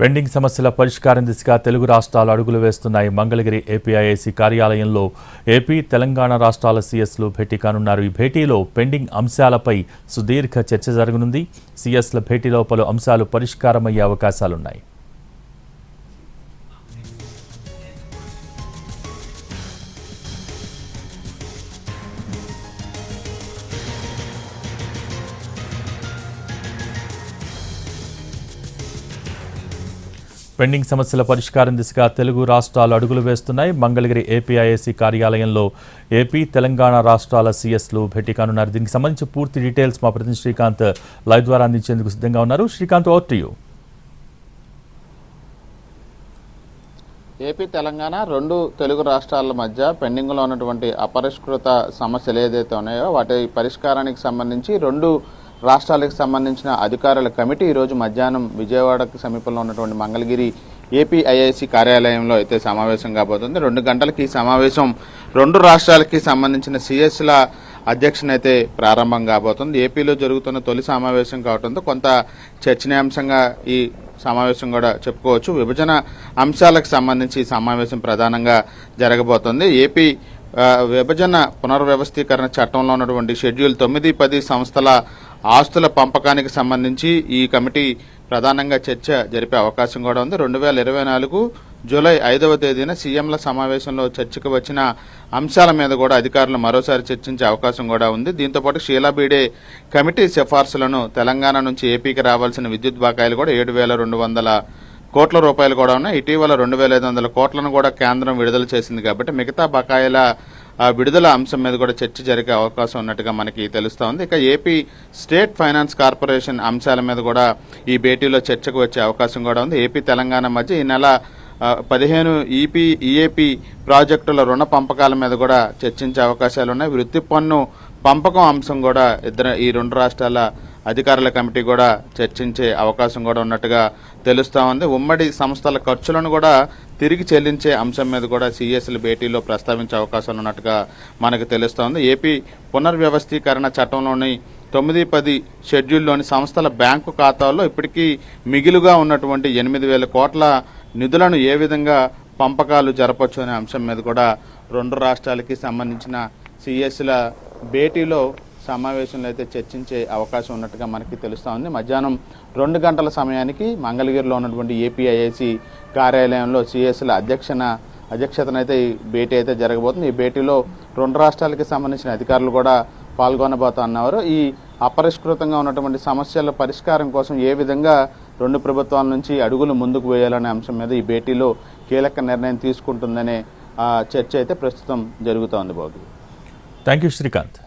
Pending సమస్యల పరిష్కారం దిశగా తెలుగు రాష్ట్రాలు అడుగులు వేస్తున్నాయి. మంగళగిరి ఏపీఐఏసీ కార్యాలయంలో ఏపీ తెలంగాణ రాష్ట్రాల సీఎస్లు భేటీ కానున్నారు. ఈ భేటీలో పెండింగ్ అంశాలపై సుదీర్ఘ చర్చ జరగనుంది. సీఎస్ల భేటీలో పలు అంశాలు పరిష్కారమయ్యే అవకాశాలున్నాయి. పెండింగ్ సమస్యల పరిష్కారం దిశగా తెలుగు రాష్ట్రాలు అడుగులు వేస్తున్నాయి. మంగళగిరి ఏపీఐఏసీ కార్యాలయంలో ఏపీ తెలంగాణ రాష్ట్రాల సీఎస్లు భేటీ కానున్నారు. దీనికి సంబంధించి పూర్తి డీటెయిల్స్ మా ప్రతినిధి శ్రీకాంత్ లైవ్ ద్వారా అందించేందుకు సిద్ధంగా ఉన్నారు. Srikanth over to you. AP Telangana రెండు తెలుగు రాష్ట్రాల మధ్య పెండింగ్లో ఉన్నటువంటి అపరిష్కృత సమస్యలు ఏదైతే ఉన్నాయో వాటి పరిష్కారానికి సంబంధించి రెండు రాష్ట్రాలకు సంబంధించిన అధికారుల కమిటీ ఈరోజు మధ్యాహ్నం విజయవాడకు సమీపంలో ఉన్నటువంటి మంగళగిరి ఏపీఐఐసి కార్యాలయంలో అయితే సమావేశం కాబోతుంది. రెండు గంటలకి ఈ సమావేశం రెండు రాష్ట్రాలకి సంబంధించిన సిఎస్ల అధ్యక్షన అయితే ప్రారంభం కాబోతుంది. ఏపీలో జరుగుతున్న తొలి సమావేశం కావడంతో కొంత చర్చనీయాంశంగా ఈ సమావేశం కూడా చెప్పుకోవచ్చు. విభజన అంశాలకు సంబంధించి ఈ సమావేశం ప్రధానంగా జరగబోతుంది. ఏపీ విభజన పునర్వ్యవస్థీకరణ చట్టంలో ఉన్నటువంటి షెడ్యూల్ తొమ్మిది పది సంస్థల ఆస్తుల పంపకానికి సంబంధించి ఈ కమిటీ ప్రధానంగా చర్చ జరిపే అవకాశం కూడా ఉంది. రెండు వేల ఇరవై నాలుగు జూలై ఐదవ తేదీన సీఎంల సమావేశంలో చర్చకు వచ్చిన అంశాల మీద కూడా అధికారులు మరోసారి చర్చించే అవకాశం కూడా ఉంది. దీంతోపాటు షీలా బీడే కమిటీ సిఫార్సులను తెలంగాణ నుంచి ఏపీకి రావాల్సిన విద్యుత్ బకాయిలు కూడా ఏడు వేల రెండు వందల కోట్ల రూపాయలు కూడా ఉన్నాయి. ఇటీవల రెండు వేల ఐదు వందల కోట్లను కూడా కేంద్రం విడుదల చేసింది కాబట్టి మిగతా బకాయిల విడుదల అంశం మీద కూడా చర్చ జరిగే అవకాశం ఉన్నట్టుగా మనకి తెలుస్తూ ఉంది ఇక ఏపీ స్టేట్ ఫైనాన్స్ కార్పొరేషన్ అంశాల మీద కూడా ఈ భేటీలో చర్చకు వచ్చే అవకాశం కూడా ఉంది. ఏపీ తెలంగాణ మధ్య ఈ నెల పదిహేను ఈపీ ఈఏపీ ప్రాజెక్టుల రుణ పంపకాల మీద కూడా చర్చించే అవకాశాలు ఉన్నాయి. వృత్తి పన్ను పంపకం అంశం కూడా ఇద్దరు ఈ రెండు రాష్ట్రాల అధికారుల కమిటీ కూడా చర్చించే అవకాశం కూడా ఉన్నట్టుగా తెలుస్తూ ఉంది. ఉమ్మడి సంస్థల ఖర్చులను కూడా తిరిగి చెల్లించే అంశం మీద కూడా సిఎస్ల భేటీలో ప్రస్తావించే అవకాశాలు ఉన్నట్టుగా మనకు తెలుస్తోంది ఏపీ పునర్వ్యవస్థీకరణ చట్టంలోని తొమ్మిది పది షెడ్యూల్లోని సంస్థల బ్యాంకు ఖాతాల్లో ఇప్పటికీ మిగిలుగా ఉన్నటువంటి ఎనిమిది వేల కోట్ల నిధులను ఏ విధంగా పంపకాలు జరపచ్చు అనే అంశం మీద కూడా రెండు రాష్ట్రాలకి సంబంధించిన సిఎస్ల భేటీలో సమావేశంలో అయితే చర్చించే అవకాశం ఉన్నట్టుగా మనకి తెలుస్తూ ఉంది. మధ్యాహ్నం రెండు గంటల సమయానికి మంగళగిరిలో ఉన్నటువంటి ఏపీఐఐసి కార్యాలయంలో సిఎస్ల అధ్యక్షన అధ్యక్షతనైతే ఈ భేటీ అయితే జరగబోతుంది. ఈ భేటీలో రెండు రాష్ట్రాలకి సంబంధించిన అధికారులు కూడా పాల్గొనబోతా పాల్గొనబోతున్నారు ఈ అపరిష్కృతంగా ఉన్నటువంటి సమస్యల పరిష్కారం కోసం ఏ విధంగా రెండు ప్రభుత్వాల నుంచి అడుగులు ముందుకు వేయాలనే అంశం మీద ఈ భేటీలో కీలక నిర్ణయం తీసుకుంటుందనే ఆ, చర్చ అయితే ప్రస్తుతం జరుగుతోంది బాబు. Thank you Srikanth